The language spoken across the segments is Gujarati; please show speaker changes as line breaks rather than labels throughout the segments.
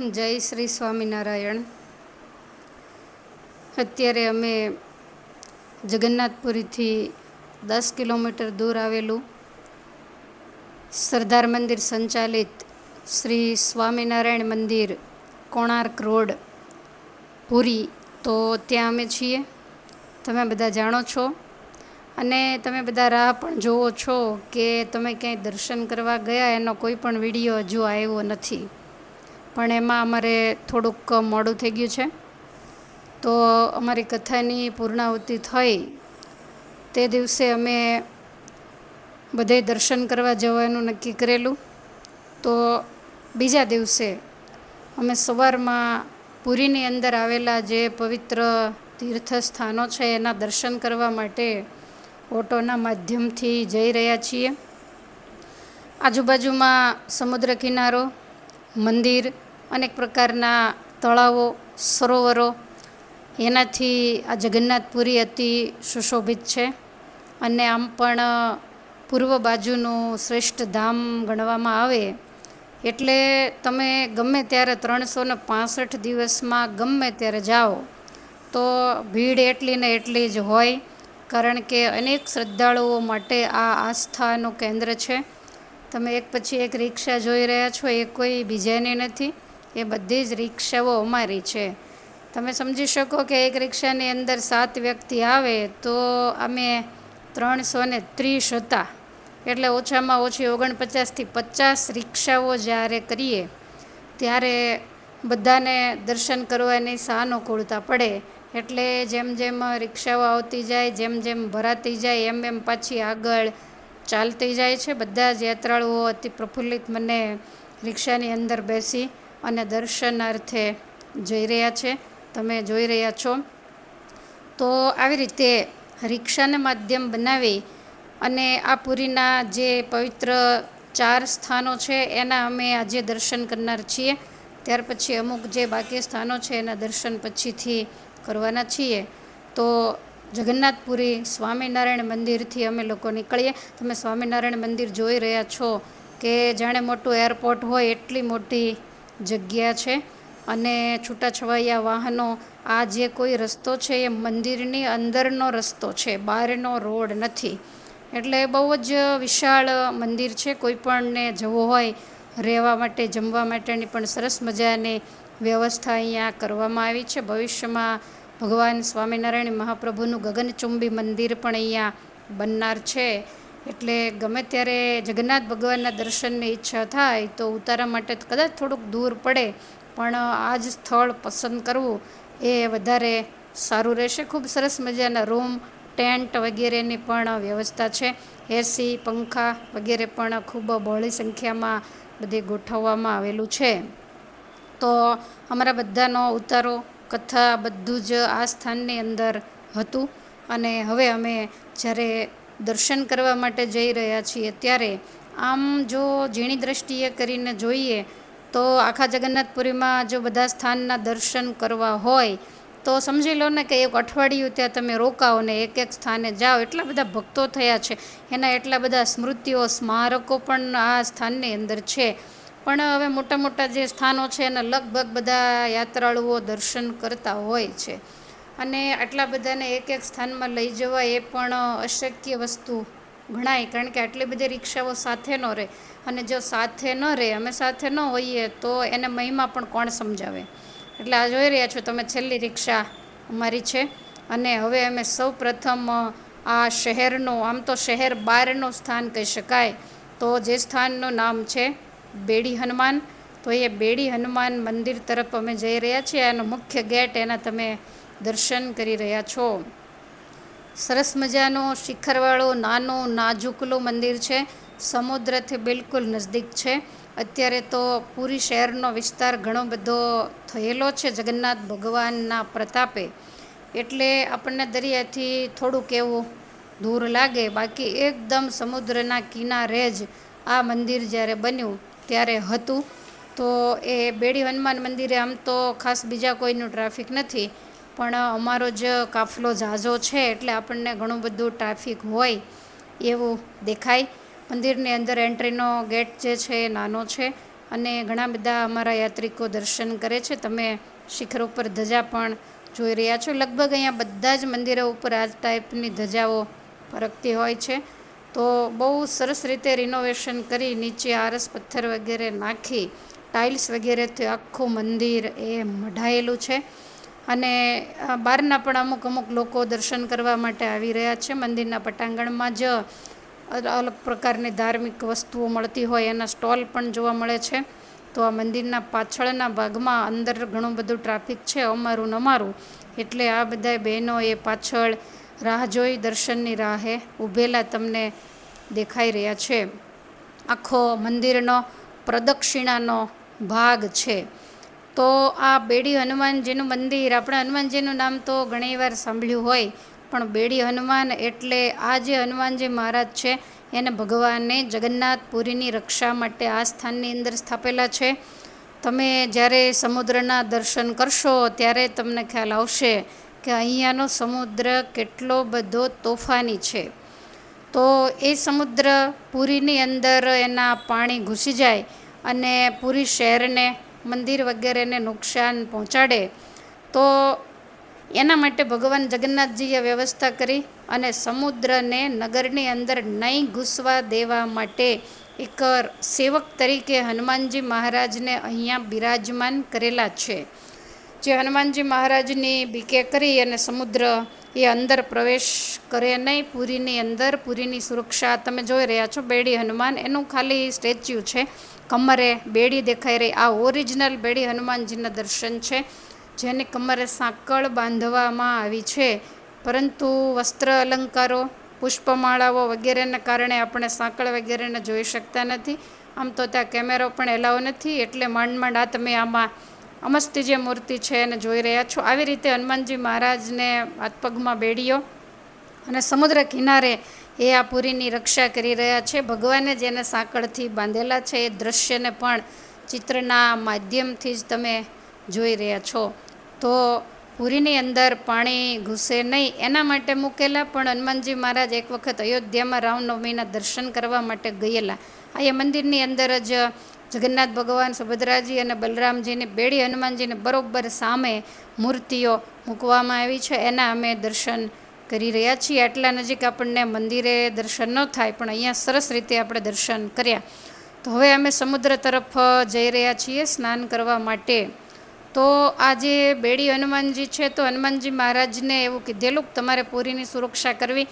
જય શ્રી સ્વામિનારાયણ. અત્યારે અમે જગન્નાથપુરીથી દસ કિલોમીટર દૂર આવેલું સરદાર મંદિર સંચાલિત શ્રી સ્વામિનારાયણ મંદિર કોણાર્ક રોડ, પુરી. તો ત્યાં અમે છીએ. તમે બધા જાણો છો. અને તમે બધા રાહ પણ જુઓ છો કે તમે ક્યાંય દર્શન કરવા ગયા એનો કોઈ પણ વીડિયો હજુ આવ્યો નથી. પણ એમાં અમારે થોડુંક મોડું થઈ ગયું છે. તો અમારી કથાની પૂર્ણાહુતિ થઈ. તે દિવસે અમે બધે દર્શન કરવા જવાનું નક્કી કરેલું. તો બીજા દિવસે અમે સવારમાં પુરીની અંદર આવેલા જે પવિત્ર તીર્થ સ્થાનો છે એના દર્શન કરવા માટે ઓટોના માધ્યમથી જઈ રહ્યા છીએ. આજુબાજુમાં સમુદ્ર કિનારો, મંદિર અનેક પ્રકારના તળાવો, સરોવરો. એનાથી આ જગન્નાથપુરી અતિ સુશોભિત છે. અને આમ પણ, પૂર્વ બાજુનું શ્રેષ્ઠ ધામ ગણવામાં આવે, એટલે તમે ગમે ત્યારે ત્રણસો ને પાસઠ દિવસમાં ગમે ત્યારે જાઓ, તો ભીડ એટલી ને એટલી જ હોય, કારણ કે અનેક શ્રદ્ધાળુઓ માટે આ આસ્થાનું કેન્દ્ર છે. તમે એક પછી એક રિક્ષા જોઈ રહ્યા છો, એ કોઈ બીજાની નથી. એ બધી જ રિક્ષાઓ અમારી છે. તમે સમજી શકો કે એક રિક્ષાની અંદર સાત વ્યક્તિ આવે તો અમે ત્રણસો ને ત્રીસ હતા. એટલે ઓછામાં ઓછી ઓગણપચાસથી પચાસ રિક્ષાઓ જ્યારે કરીએ, ત્યારે બધાને દર્શન કરવાની સાનુકૂળતા પડે. એટલે જેમ જેમ રિક્ષાઓ આવતી જાય, જેમ જેમ ભરાતી જાય, એમ એમ પાછી આગળ ચાલતી જાય છે. બધા જ યાત્રાળુઓ અતિ પ્રફુલ્લિત મને રિક્ષાની અંદર બેસી અને દર્શનાર્થે જઈ રહ્યા છે. તમે જોઈ રહ્યા છો. તો આવી રીતે રિક્ષાને માધ્યમ બનાવી અને આ પુરીના જે પવિત્ર ચાર સ્થાનો છે, એના અમે આજે દર્શન કરનાર છીએ. ત્યાર પછી અમુક જે બાકી સ્થાનો છે, એના દર્શન પછીથી કરવાના છીએ. તો જગન્નાથપુરી સ્વામિનારાયણ મંદિરથી અમે લોકો નીકળીએ. તમે સ્વામિનારાયણ મંદિર જોઈ રહ્યા છો કે જાણે મોટું એરપોર્ટ હોય, એટલી મોટી જગ્યા છે અને છૂટાછવાયા વાહનો, આ જે કોઈ રસ્તો છે એ મંદિરની અંદરનો રસ્તો છે, બહારનો રોડ નથી. એટલે બહુ જ વિશાળ મંદિર છે, કોઈ પણને જવું હોય, રહેવા માટે, જમવા માટેની પણ સરસ મજાની વ્યવસ્થા અહીંયા કરવામાં આવી છે. ભવિષ્યમાં ભગવાન સ્વામિનારાયણ મહાપ્રભુનું ગગનચુંબી મંદિર પણ અહીંયા બનનાર છે. એટલે ગમે ત્યારે જગન્નાથ ભગવાનના દર્શનની ઈચ્છા થાય તો ઉતારા માટે કદાચ થોડુંક દૂર પડે, પણ આ જ સ્થળ પસંદ કરવું એ વધારે સારું રહેશે. ખૂબ સરસ મજાના રૂમ, ટેન્ટ વગેરેની પણ વ્યવસ્થા છે. એસી, પંખા વગેરે પણ ખૂબ બહોળી સંખ્યામાં બધી ગોઠવવામાં આવેલું છે. તો અમારા બધાનો ઉતારો, કથા બધું જ આ સ્થાનની અંદર હતું અને હવે અમે જ્યારે દર્શન કરવા માટે જઈ રહ્યા છીએ. ત્યારે આમ જો ઝીણી દ્રષ્ટિએ કરીને જોઈએ તો આખા જગન્નાથપુરીમાં જો બધા સ્થાનના દર્શન કરવા હોય, તો સમજી લો ને કે એક અઠવાડિયું ત્યાં તમે રોકાઓ ને એક એક સ્થાને જાઓ. એટલા બધા ભક્તો થયા છે. એના એટલા બધા સ્મૃતિઓ, સ્મારકો પણ આ સ્થાનની અંદર છે. પણ હવે મોટા મોટા જે સ્થાનો છે એના લગભગ બધા યાત્રાળુઓ દર્શન કરતા હોય છે. અને આટલા બધાને એક એક સ્થાનમાં લઈ જવા એ પણ અશક્ય વસ્તુ ગણાય. કારણ કે આટલી બધી રિક્ષાઓ સાથે ન રહે. અને જો સાથે ન રહે, અમે સાથે ન હોઈએ, તો એને મહિમા પણ કોણ સમજાવે? એટલે આ જોઈ રહ્યા છો તમે, છેલ્લી રિક્ષા અમારી છે. અને હવે અમે સૌ પ્રથમ આ શહેરનું, આમ તો શહેર બહારનું સ્થાન કહી શકાય, તો જે સ્થાનનું નામ છે બેડી હનુમાન. તો એ બેડી હનુમાન મંદિર તરફ અમે જઈ રહ્યા છીએ. એનો મુખ્ય ગેટ એના તમે દર્શન કરી રહ્યા છો. સરસ મજાનો શિખરવાળો, નાનો, નાજુકલું મંદિર છે. સમુદ્રથી બિલકુલ નજદીક છે. અત્યારે તો પુરી શહેરનો વિસ્તાર ઘણો બધો થયેલો છે જગન્નાથ ભગવાનના પ્રતાપે. એટલે આપણને દરિયાથી થોડુંક એવું દૂર લાગે. બાકી એકદમ સમુદ્રના કિનારે જ આ મંદિર જ્યારે બન્યું ત્યારે હતું. તો એ બેડી હનુમાન મંદિરે આમ તો ખાસ બીજા કોઈનું ટ્રાફિક નથી. પણ અમારો જ કાફલો ઝાઝો છે એટલે આપણને ઘણું બધું ટ્રાફિક હોય એવું દેખાય. મંદિરની અંદર એન્ટ્રીનો ગેટ જે છે એ નાનો છે અને ઘણા બધા અમારા યાત્રિકો દર્શન કરે છે. તમે શિખર ઉપર ધજા પણ જોઈ રહ્યા છો. લગભગ અહીંયા બધા જ મંદિરો ઉપર આ ટાઈપની ધજાઓ ફરકતી હોય છે. તો બહુ સરસ રીતે રિનોવેશન કરી, નીચે આરસ પથ્થર વગેરે નાખી ટાઇલ્સ વગેરેથી આખું મંદિર એ મઢાયેલું છે. અને બહારના પણ અમુક અમુક લોકો દર્શન કરવા માટે આવી રહ્યા છે. મંદિરના પટાંગણમાં જ અલ- અલગ પ્રકારની ધાર્મિક વસ્તુઓ મળતી હોય, એના સ્ટોલ પણ જોવા મળે છે. તો આ મંદિરના પાછળના ભાગમાં અંદર ઘણું બધું ટ્રાફિક છે, અમારું નમારું એટલે આ બધા બહેનો એ પાછળ રાહ જોઈ, દર્શનની રાહે ઊભેલા તમને દેખાઈ રહ્યા છે. આખો મંદિરનો પ્રદક્ષિણાનો ભાગ છે. તો આ બેડી હનુમાનજીનું મંદિર, આપણે હનુમાનજીનું નામ તો ઘણીવાર સાંભળ્યું હોય, પણ બેડી હનુમાન એટલે આ જે હનુમાનજી મહારાજ છે, એને ભગવાને જગન્નાથપુરીની રક્ષા માટે આ સ્થાનની અંદર સ્થાપેલા છે. તમે જ્યારે સમુદ્રના દર્શન કરશો, ત્યારે તમને ખ્યાલ આવશે કે અહીંયાનો સમુદ્ર કેટલો બધો તોફાની છે. તો એ સમુદ્ર પુરીની અંદર એના પાણી ઘૂસી જાય અને પુરી શહેરને મંદિર વગેરેને નુકસાન પહોંચાડે, તો એના માટે ભગવાન જગન્નાથજીએ વ્યવસ્થા કરી અને સમુદ્રને નગરની અંદર નહીં ઘૂસવા દેવા માટે એક સેવક તરીકે હનુમાનજી મહારાજને અહીંયા બિરાજમાન કરેલા છે. જે હનુમાનજી મહારાજની બીકે કરી અને સમુદ્ર એ અંદર પ્રવેશ કરે નહીં, પુરીની અંદર પુરીની સુરક્ષા, તમે જોઈ રહ્યા છો, બેડી હનુમાન, એનું ખાલી સ્ટેચ્યુ છે. કમરે બેડી દેખાઈ રહી. આ ઓરિજિનલ બેડી હનુમાનજીના દર્શન છે, જેની કમરે સાંકળ બાંધવામાં આવી છે. પરંતુ વસ્ત્ર અલંકારો, પુષ્પમાળાઓ વગેરેના કારણે આપણે સાંકળ વગેરેને જોઈ શકતા નથી. આમ તો ત્યાં કેમેરો પણ એલાવ નથી, એટલે માંડ માંડ આ તમે આમાં અમસ્તી જે મૂર્તિ છે એને જોઈ રહ્યા છો. આવી રીતે હનુમાનજી મહારાજને હાથપગમાં બેડીઓ અને સમુદ્ર કિનારે એ આ પુરીની રક્ષા કરી રહ્યા છે. ભગવાને જેને સાંકળથી બાંધેલા છે. એ દ્રશ્યને પણ ચિત્રના માધ્યમથી જ તમે જોઈ રહ્યા છો. તો પુરીની અંદર પાણી ઘૂસે નહીં. એના માટે મૂકેલા પણ હનુમાનજી મહારાજ એક વખત અયોધ્યામાં રામનવમીના દર્શન કરવા માટે ગયેલા. આ એ મંદિરની અંદર જ જગન્નાથ ભગવાન, સુભદ્રાજી અને બલરામજીની બેડી હનુમાનજીને બરોબર સામે મૂર્તિઓ મૂકવામાં આવી છે. એના અમે દર્શન કરી રહ્યા છીએ. આટલા નજીક આપણને મંદિરે દર્શન ન થાય, પણ અહીંયા સરસ રીતે આપણે દર્શન કર્યા. તો હવે અમે સમુદ્ર તરફ જઈ રહ્યા છીએ સ્નાન કરવા માટે. તો આજે બેડી હનુમાનજી છે, તો હનુમાનજી મહારાજને એવું કીધેલું કે તમારે પુરીની સુરક્ષા કરવી.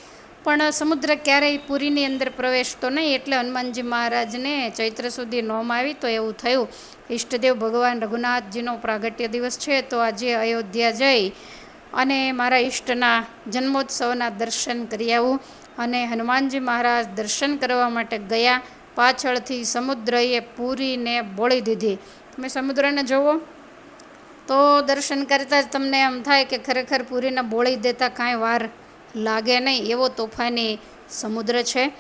પણ સમુદ્ર ક્યારેય પુરીની અંદર પ્રવેશતો નહીં, એટલે હનુમાનજી મહારાજને ચૈત્ર સુધી નોમ આવી તો એવું થયું. ઈષ્ટદેવ ભગવાન રઘુનાથજીનો પ્રાગટ્ય દિવસ છે, તો આજે અયોધ્યા જઈ અને મારા ઈષ્ટના જન્મોત્સવના દર્શન કરી આવું અને હનુમાનજી મહારાજ દર્શન કરવા માટે ગયા. પાછળથી સમુદ્રએ પૂરીને બોળી દીધી. તમે સમુદ્રને જુઓ તો દર્શન કરતાં જ તમને એમ થાય કે ખરેખર પૂરીને બોળી દેતા કાંઈ વાર લાગે નહીં. એવો તોફાની સમુદ્ર છે.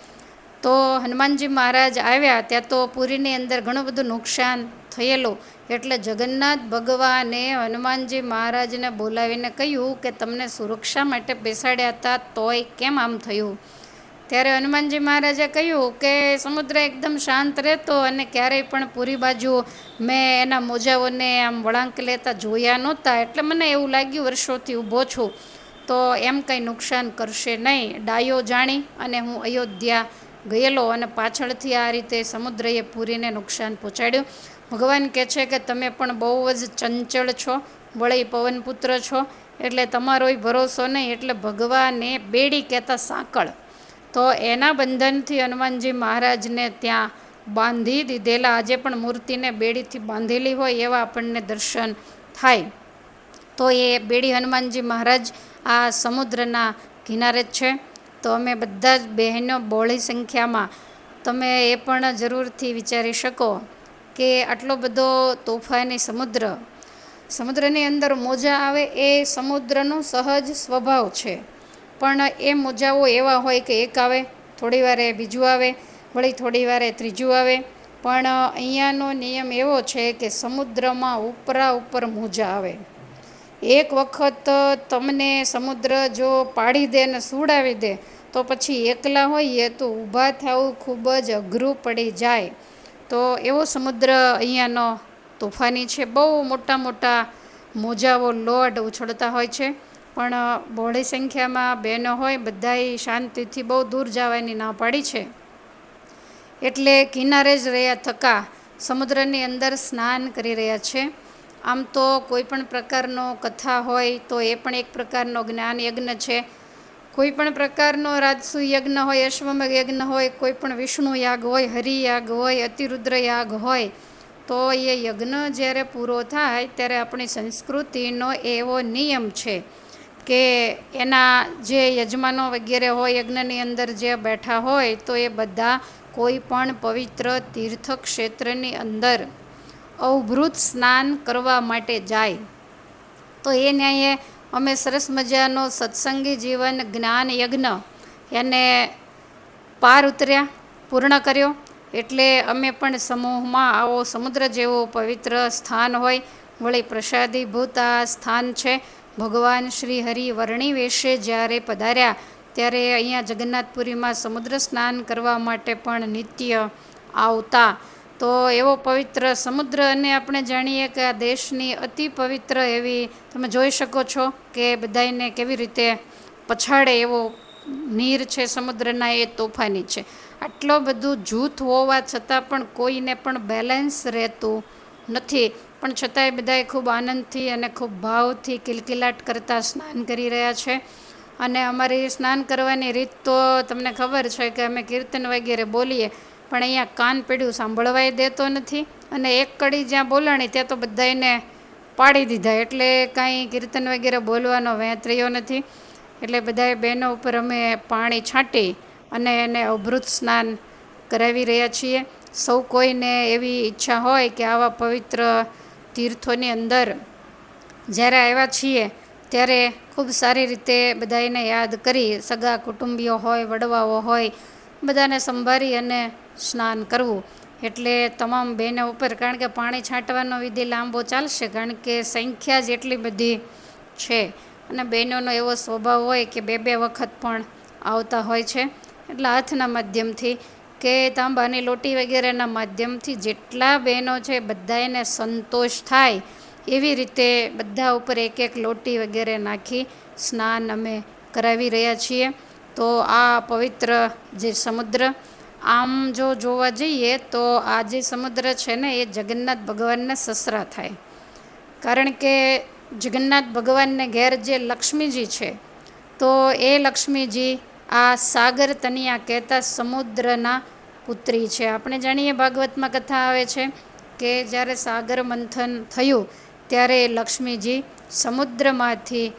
તો હનુમાનજી મહારાજ આવ્યા. ત્યાં તો પુરીની અંદર ઘણું બધું નુકસાન થયેલું. એટલે જગન્નાથ ભગવાને હનુમાનજી મહારાજને બોલાવીને કહ્યું કે તમને સુરક્ષા માટે બેસાડ્યા હતા, તોય કેમ આમ થયું? ત્યારે હનુમાનજી મહારાજે કહ્યું કે સમુદ્ર એકદમ શાંત રહેતો અને ક્યારેય પણ પૂરી બાજુ મેં એના મોજાઓને આમ વળાંક લેતા જોયા નહોતા. એટલે મને એવું લાગ્યું, વર્ષોથી ઊભો છું. તો એમ કંઈ નુકસાન કરશે નહીં. ડાયો જાણી અને હું અયોધ્યા ગયેલો અને પાછળથી આ રીતે સમુદ્રએ પૂરીને નુકસાન પહોંચાડ્યું. ભગવાન કહે છે કે તમે પણ બહુ જ ચંચળ છો, વળી પવનપુત્ર છો, એટલે તમારોય ભરોસો નહીં, એટલે ભગવાને બેડી કહેતા સાંકળ. તો એના બંધનથી હનુમાનજી મહારાજને ત્યાં બાંધી દીધેલા, આજે પણ મૂર્તિને બેડીથી બાંધેલી હોય એવા આપણને દર્શન થાય. તો એ બેડી હનુમાનજી મહારાજ આ સમુદ્રના કિનારે જ છે. તો અમે બધા જ બહેનો બહોળી સંખ્યામાં. તમે એ પણ જરૂરથી વિચારી શકો. કે આટલો બધો તોફાની સમુદ્ર. સમુદ્રની અંદર મોજા આવે એ સમુદ્રનો સહજ સ્વભાવ છે. પણ એ મોજાઓ એવા હોય કે એક આવે, થોડી વારે બીજું આવે, વળી થોડી વારે ત્રીજું આવે. પણ અહીંયાનો નિયમ એવો છે કે સમુદ્રમાં ઉપરા ઉપર મોજા આવે. એક વખત તમને સમુદ્ર જો પાડી દે ને સુડાવી દે, તો પછી એકલા હોઈએ તો ઊભા થવું ખૂબ જ અઘરું પડી જાય. તો એવો સમુદ્ર અહીંયાનો તોફાની છે. બહુ મોટા મોટા મોજાઓ લોડ ઉછળતા હોય છે. પણ બહોળી સંખ્યામાં બહેનો હોય બધાએ શાંતિથી બહુ દૂર જવાની ના પાડી છે. એટલે કિનારે જ રહ્યા થકા સમુદ્રની અંદર સ્નાન કરી રહ્યા છે. આમ તો કોઈ પણ પ્રકારનો કથા હોય, તો એ પણ એક પ્રકારનો જ્ઞાન યજ્ઞ છે. કોઈ પણ પ્રકારનો રાજસુ યજ્ઞ હોય અશ્વમેઘ યજ્ઞ હોય, કોઈ પણ વિષ્ણુ યાગ હોય હરિયાગ હોય, અતિરુદ્ર યાગ હોય, તો એ યજ્ઞ જ્યારે પૂરો થાય ત્યારે આપણી સંસ્કૃતિનો એવો નિયમ છે કે એના જે યજમાનો વગેરે હોય, યજ્ઞની અંદર જે બેઠા હોય, તો એ બધા કોઈ પણ પવિત્ર તીર્થ ક્ષેત્રની અંદર અવભૃત સ્નાન કરવા માટે જાય. તો એ ન્યાયે અમે સરસ મજાનો સત્સંગી જીવન, જ્ઞાન, યજ્ઞ એને પાર ઉતર્યા, પૂર્ણ કર્યો. એટલે અમે પણ સમૂહમાં આવો, સમુદ્ર જેવો પવિત્ર સ્થાન હોય. વળી પ્રસાદીભૂત આ સ્થાન છે. ભગવાન શ્રી હરિ વર્ણી વેશે જ્યારે પધાર્યા, ત્યારે અહીંયા જગન્નાથપુરીમાં સમુદ્ર સ્નાન કરવા માટે પણ નિત્ય આવતા તો એવો પવિત્ર સમુદ્ર અને આપણે જાણીએ કે આ દેશની અતિ પવિત્ર એવી તમે જોઈ શકો છો કે બધાને કેવી રીતે પછાડે એવો નીર છે સમુદ્રના એ તોફાની છે. આટલો બધું જૂથ હોવા છતાં પણ કોઈને પણ બેલેન્સ રહેતું નથી. પણ છતાંય બધાએ ખૂબ આનંદથી અને ખૂબ ભાવથી કિલકિલાટ કરતાં સ્નાન કરી રહ્યા છે. અને અમારી સ્નાન કરવાની રીત તો તમને ખબર છે કે અમે કીર્તન વગેરે બોલીએ પણ અહીંયા કાન પીડ્યું, સાંભળવાય દેતો નથી. અને એક કડી જ્યાં બોલાણી ત્યાં તો બધાને પાડી દીધા. એટલે કાંઈ કીર્તન વગેરે બોલવાનો વેત રહ્યો નથી. એટલે બધાએ બહેનો ઉપર અમે પાણી છાંટી અને એને અભૃત સ્નાન કરાવી રહ્યા છીએ. સૌ કોઈને એવી ઈચ્છા હોય કે આવા પવિત્ર તીર્થોની અંદર જ્યારે આવ્યા છીએ, ત્યારે ખૂબ સારી રીતે બધાને યાદ કરી. સગા કુટુંબીઓ હોય, વડવાઓ હોય, બધાને સંભાળી અને સ્નાન કરવું. એટલે તમામ બહેનો ઉપર, કારણ કે પાણી છાંટવાનો વિધિ લાંબો ચાલશે, કારણ કે સંખ્યા જ એટલી બધી છે. અને બહેનોનો એવો સ્વભાવ હોય કે બે બે વખત પણ આવતા હોય છે. એટલે હાથના માધ્યમથી કે તાંબાની લોટી વગેરેના માધ્યમથી જેટલા બહેનો છે બધાને સંતોષ થાય, એવી રીતે બધા ઉપર એક એક લોટી વગેરે નાખી સ્નાન અમે કરાવી રહ્યા છીએ. તો આ પવિત્ર જે સમુદ્ર આમ જો જોવા જઈએ તો આ જે સમુદ્ર છે ને, એ જગન્નાથ ભગવાનના સસરા થાય. કારણ કે જગન્નાથ ભગવાનને ઘેર જે લક્ષ્મીજી છે, તો એ લક્ષ્મીજી આ સાગર તનિયા કહેતા સમુદ્રના પુત્રી છે. આપણે જાણીએ ભાગવતમાં કથા આવે છે કે જ્યારે સાગર મંથન થયું, ત્યારે લક્ષ્મીજી સમુદ્રમાંથી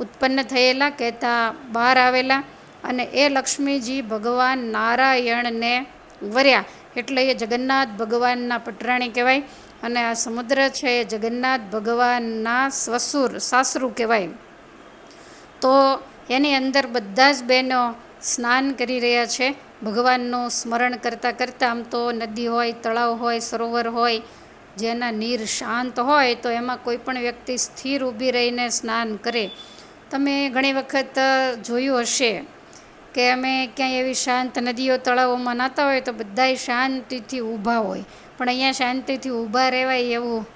ઉત્પન્ન થયેલા, કહેતા બહાર આવેલા અને એ લક્ષ્મીજી ભગવાન નારાયણને વર્યા. એટલે એ જગન્નાથ ભગવાનના પટરાણી કહેવાય અને આ સમુદ્ર છે એ જગન્નાથ ભગવાનના સ્વસુર સાસરું કહેવાય. તો એની અંદર બધા જ બહેનો સ્નાન કરી રહ્યા છે. ભગવાનનું સ્મરણ કરતાં કરતાં આમ તો નદી હોય, તળાવ હોય, સરોવર હોય, જેના નીર શાંત હોય, તો એમાં કોઈ પણ વ્યક્તિ સ્થિર ઊભી રહીને સ્નાન કરે. તમે ઘણી વખત જોયું હશે કે અમે ક્યાંય એવી શાંત નદીઓ, તળાવોમાં નાતા હોય તો બધાય શાંતિથી ઊભા હોય. પણ અહીંયા શાંતિથી ઊભા રહેવાય એવું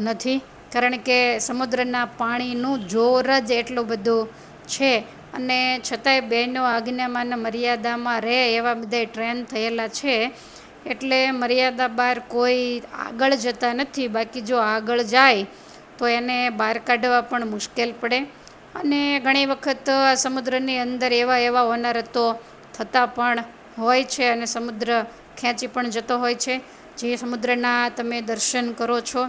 નથી. કારણ કે સમુદ્રના પાણીનું જોર જ એટલું બધું છે. અને છતાંય બહેનો આજ્ઞામાં મર્યાદામાં રહે એવા બધા ટ્રેન થયેલા છે. એટલે મર્યાદા બહાર કોઈ આગળ જતા નથી. બાકી જો આગળ જાય, તો એને બહાર કાઢવા પણ મુશ્કેલ પડે. અને ઘણી વખત આ સમુદ્રની અંદર એવા એવા હોનારતો થતા પણ હોય છે અને સમુદ્ર ખેંચી પણ જતો હોય છે. જે સમુદ્રના તમે દર્શન કરો છો,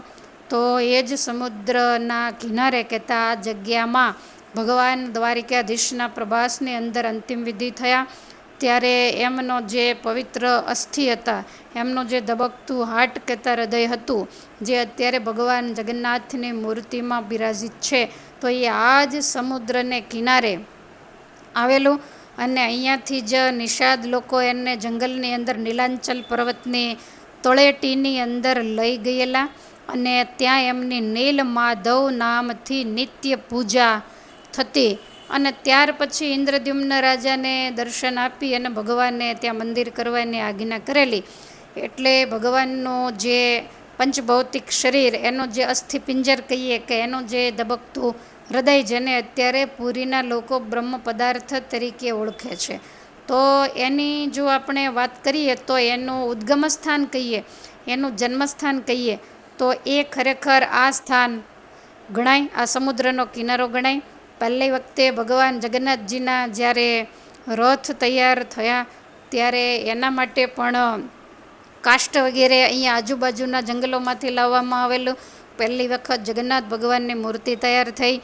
તો એ જ સમુદ્રના કિનારે કહેતા આ જગ્યામાં ભગવાન દ્વારિકાધીશના પ્રભાસની અંદર અંતિમ વિધિ થયા. ત્યારે એમનો જે પવિત્ર અસ્થિ હતા, એમનું જે ધબકતું હાટ કહેતા હૃદય હતું, જે અત્યારે ભગવાન જગન્નાથની મૂર્તિમાં બિરાજિત છે. તો એ આ જ સમુદ્રને કિનારે આવેલું અને અહીંયાથી જ નિષાદ લોકો એને જંગલની અંદર નીલાંચલ પર્વતની તળેટીની અંદર લઈ ગયેલા અને ત્યાં એમની નીલ માધવ નામથી નિત્ય પૂજા થતી અને ત્યાર પછી ઇન્દ્રદ્યુમ્ન રાજાને દર્શન આપી અને ભગવાનને ત્યાં મંદિર કરવાની આજ્ઞા કરેલી. એટલે ભગવાનનું જે પંચભૌતિક શરીર, એનું જે અસ્થિપિંજર કહીએ કે એનું જે ધબકતું હૃદય જેને અત્યારે પુરીના લોકો બ્રહ્મ પદાર્થ તરીકે ઓળખે છે. તો એની જો આપણે વાત કરીએ તો એનું ઉદ્ગમ સ્થાન કહીએ, એનું જન્મસ્થાન કહીએ, તો એ ખરેખર આ સ્થાન ગણાય, આ સમુદ્રનો કિનારો ગણાય. પહેલી વખતે ભગવાન જગન્નાથજીના જ્યારે રથ તૈયાર થયા, ત્યારે એના માટે પણ કાષ્ટ વગેરે અહીંયા આજુબાજુના જંગલોમાંથી લાવવામાં આવેલું. પહેલી વખત જગન્નાથ ભગવાનની મૂર્તિ તૈયાર થઈ.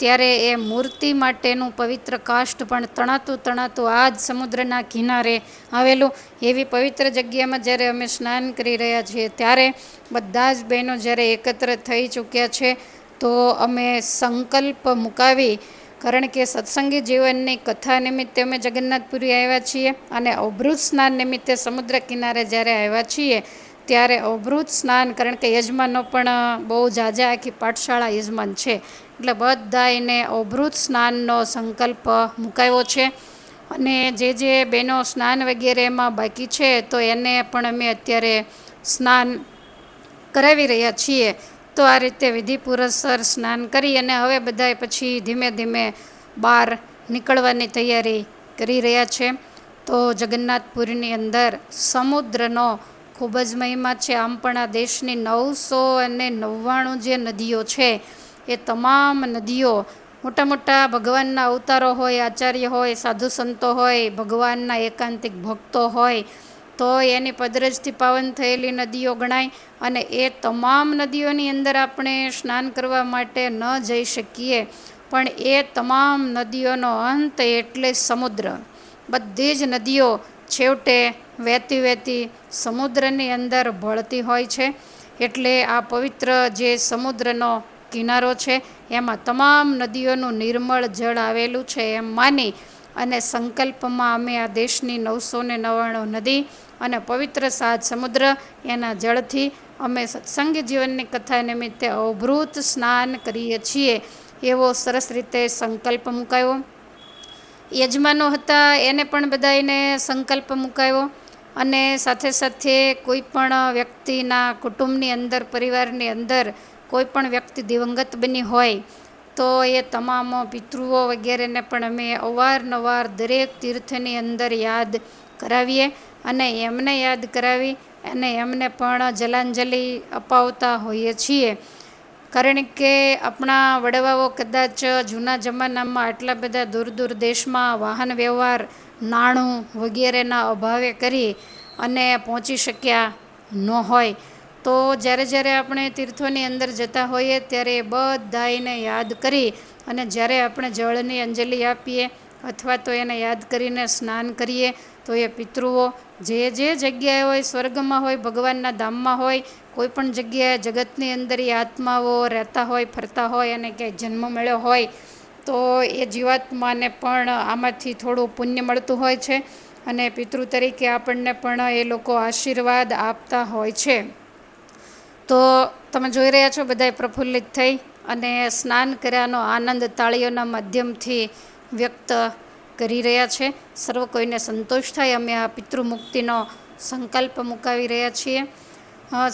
ત્યારે એ મૂર્તિ માટેનું પવિત્ર કાષ્ટ પણ તણાતું તણાતું આ જ સમુદ્રના કિનારે આવેલું. એવી પવિત્ર જગ્યામાં જ્યારે અમે સ્નાન કરી રહ્યા છીએ, ત્યારે બધા જ બહેનો જ્યારે એકત્ર થઈ ચૂક્યા છે, તો અમે સંકલ્પ મુકાવી કારણ કે સત્સંગી જીવનની કથા નિમિત્તે અમે જગન્નાથપુરી આવ્યા છીએ અને અવભૃત સ્નાન નિમિત્તે સમુદ્ર કિનારે જ્યારે આવ્યા છીએ, ત્યારે અવભૃત સ્નાન, કારણ કે યજમાનો પણ બહુ જાજા આખી પાઠશાળા યજમાન છે. એટલે બધા એને અવભૃત સ્નાનનો સંકલ્પ મુકાયો છે. અને જે જે બહેનો સ્નાન વગેરેમાં બાકી છે, તો એને પણ અમે અત્યારે સ્નાન કરાવી રહ્યા છીએ. તો આ રીતે વિધિપુરસર સ્નાન કરી અને હવે બધાય પછી ધીમે ધીમે બહાર નીકળવાની તૈયારી કરી રહ્યા છે. તો જગન્નાથપુરીની અંદર સમુદ્રનો ખૂબ જ મહિમા છે. આમ પણ આ દેશની નવસો અને નવ્વાણું જે નદીઓ છે, એ તમામ નદીઓ મોટા મોટા ભગવાનના અવતારો હોય, આચાર્ય હોય, સાધુ સંતો હોય, ભગવાનના એકાંતિક ભક્તો હોય તો એની પદરજથી પાવન થયેલી નદીઓ ગણાય અને એ તમામ નદીઓની અંદર આપણે સ્નાન કરવા માટે ન જઈ શકીએ. પણ એ તમામ નદીઓનો અંત એટલે સમુદ્ર. બધી જ નદીઓ છેવટે વહેતી વહેતી સમુદ્રની અંદર ભળતી હોય છે. એટલે આ પવિત્ર જે સમુદ્રનો કિનારો છે, એમાં તમામ નદીઓનું નિર્મળ જળ આવેલું છે, એમ માની અને સંકલ્પમાં અમે આ દેશની નવસો ને નવ્વાણું નદી અને પવિત્ર સાત સમુદ્ર એના જળથી અમે સત્સંગ જીવનની કથા નિમિત્તે અવભૃત સ્નાન કરીએ છીએ એવો સરસ રીતે સંકલ્પ મુકાયો. યજમાનો હતા, એને પણ બધાને સંકલ્પ મુકાયો અને સાથે સાથે કોઈ પણ વ્યક્તિના કુટુંબની અંદર, પરિવારની અંદર કોઈ પણ વ્યક્તિ દિવંગત બની હોય તો એ તમામ પિતૃઓ વગેરેને પણ અમે અવારનવાર દરેક તીર્થની અંદર યાદ કરાવીએ અને એમને યાદ કરાવી અને એમને પણ જલાંજલિ અપાવતા હોઈએ છીએ. કારણ કે આપણા વડવાઓ કદાચ જૂના જમાનામાં આટલા બધા દૂર દૂર દેશમાં વાહન વ્યવહાર નાણું વગેરેના અભાવે કરી અને પહોંચી શક્યા ન હોય. તો જ્યારે જ્યારે આપણે તીર્થોની અંદર જતા હોઈએ ત્યારે એ બધાને યાદ કરી અને જ્યારે આપણે જળની અંજલિ આપીએ અથવા તો એને યાદ કરીને સ્નાન કરીએ, તો એ પિતૃઓ જે જે જગ્યાએ હોય, સ્વર્ગમાં હોય, ભગવાનના ધામમાં હોય, કોઈ પણ જગ્યાએ જગતની અંદર એ આત્માઓ રહેતા હોય, ફરતા હોય અને ક્યાંય જન્મ મળ્યો હોય, તો એ જીવાત્માને પણ આમાંથી થોડું પુણ્ય મળતું હોય છે અને પિતૃ તરીકે આપણને પણ એ લોકો આશીર્વાદ આપતા હોય છે. તો તમે જોઈ રહ્યા છો બધાએ પ્રફુલ્લિત થઈ અને સ્નાન કર્યાનો આનંદ તાળીઓના માધ્યમથી વ્યક્ત કરી રહ્યા છે. સર્વ કોઈને સંતોષ થાય, અમે આ પિતૃમુક્તિનો સંકલ્પ મુકાવી રહ્યા છીએ.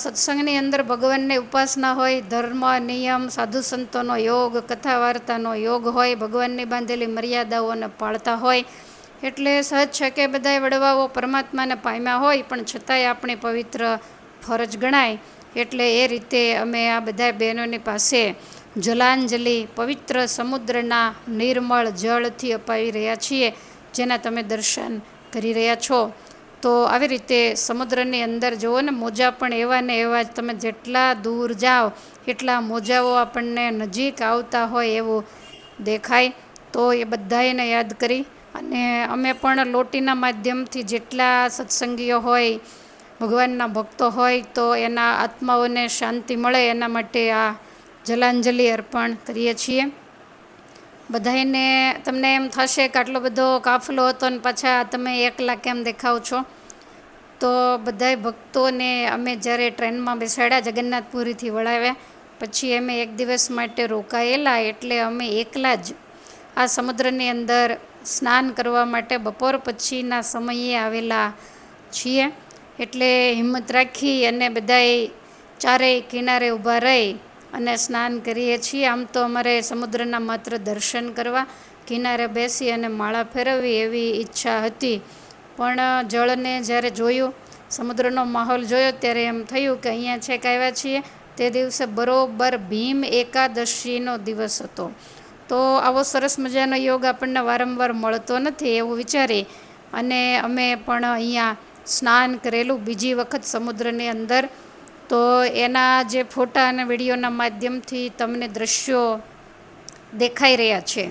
સત્સંગની અંદર ભગવાનને ઉપાસના હોય, ધર્મ, નિયમ, સાધુ સંતોનો યોગ કથા વાર્તાનો યોગ હોય, ભગવાનની બાંધેલી મર્યાદાઓને પાળતા હોય. એટલે સહજ છે કે બધાએ વડવાઓ પરમાત્માને પામ્યા હોય, પણ છતાંય આપણી પવિત્ર ફરજ ગણાય. એટલે એ રીતે અમે આ બધા બહેનોની પાસે જલાંજલિ, પવિત્ર સમુદ્રના નિર્મળ જળથી અપાવી રહ્યા છીએ, જેના તમે દર્શન કરી રહ્યા છો. તો આવી રીતે સમુદ્રની અંદર જુઓ ને, મોજા પણ એવા ને એવા જ તમે જેટલા દૂર જાઓ, એટલા મોજાઓ આપણને નજીક આવતા હોય એવું દેખાય. તો એ બધાને યાદ કરી. અને અમે પણ લોટીના માધ્યમથી જેટલા સત્સંગીઓ હોય ભગવાનના ભક્તો હોય તો એના આત્માઓને શાંતિ મળે, એના માટે આ જલાંજલિ અર્પણ કરીએ છીએ. બધાને તમને એમ થશે કે આટલો બધો કાફલો હતો ને પાછા તમે એકલા કેમ દેખાવ છો? તો બધાય ભક્તોને અમે જ્યારે ટ્રેનમાં બેસાડ્યા જગન્નાથપુરીથી વળાવ્યા, પછી અમે એક દિવસ માટે રોકાયેલા એટલે અમે એકલા જ આ સમુદ્રની અંદર સ્નાન કરવા માટે બપોર પછીના સમયે આવેલા છીએ. એટલે હિંમત રાખી અને બધાએ ચારેય કિનારે ઊભા રહી અને સ્નાન કરીએ છીએ. આમ તો અમારે સમુદ્રના માત્ર દર્શન કરવા, કિનારે બેસી અને માળા ફેરવવી એવી ઈચ્છા હતી. પણ જળને જ્યારે જોયું, સમુદ્રનો માહોલ જોયો ત્યારે એમ થયું કે અહીંયા છે આવ્યા છીએ. તે દિવસે બરોબર ભીમ એકાદશીનો દિવસ હતો. તો આવો સરસ મજાનો યોગ આપણને વારંવાર મળતો નથી એવું વિચારી અને અમે પણ અહીંયા સ્નાન કરેલું બીજી વખત સમુદ્રની અંદર. તો એના જે ફોટા અને વિડીયોના માધ્યમથી તમને દ્રશ્યો દેખાઈ રહ્યા છે.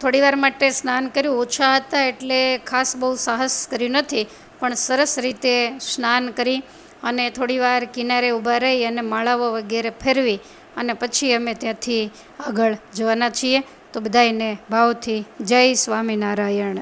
થોડીવાર માટે સ્નાન કર્યું. ઓછા હતા એટલે ખાસ બહુ સાહસ કર્યું નથી, પણ સરસ રીતે સ્નાન કરી અને થોડીવાર કિનારે ઊભા રહી અને માળાઓ વગેરે ફેરવી અને પછી અમે ત્યાંથી આગળ જવાના છીએ. તો બધાયને ભાવથી જય સ્વામિનારાયણ.